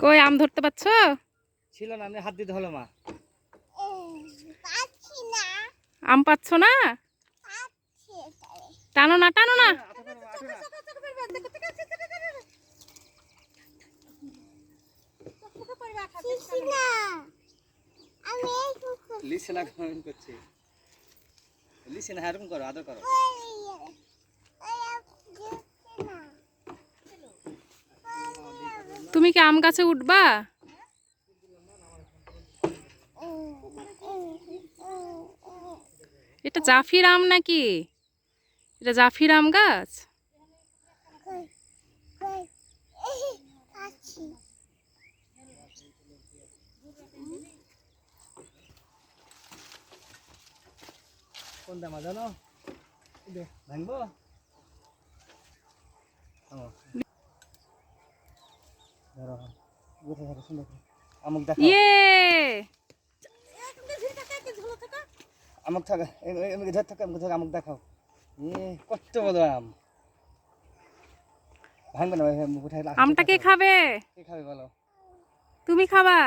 কই আম ধরতে পারছ? ছিল না আমি হাত দিতে হলো মা। পাচ্ছি আম পাচ্ছ না? টানো না টানো না। পাচ্ছি না আমি এই কুকুর লিসে না কেমন করছে। লিসে না এরকম করো আদর করো। তুমি কি আম গাছে উঠবা? এটা জাফির আম নাকি? এটা জাফির আম গাছ? জানো ভাঙবো ও। ধরো কোথায় থাকো সুন্দর করে। আমুক ইয়ে থাকা এমনি ধর থাকা আমুক থাকা আমুক দেখাও এ কত বড় আম ভাঙবে না ভাই আমটা কে খাবে কে খাবে বলো তুমি খাবা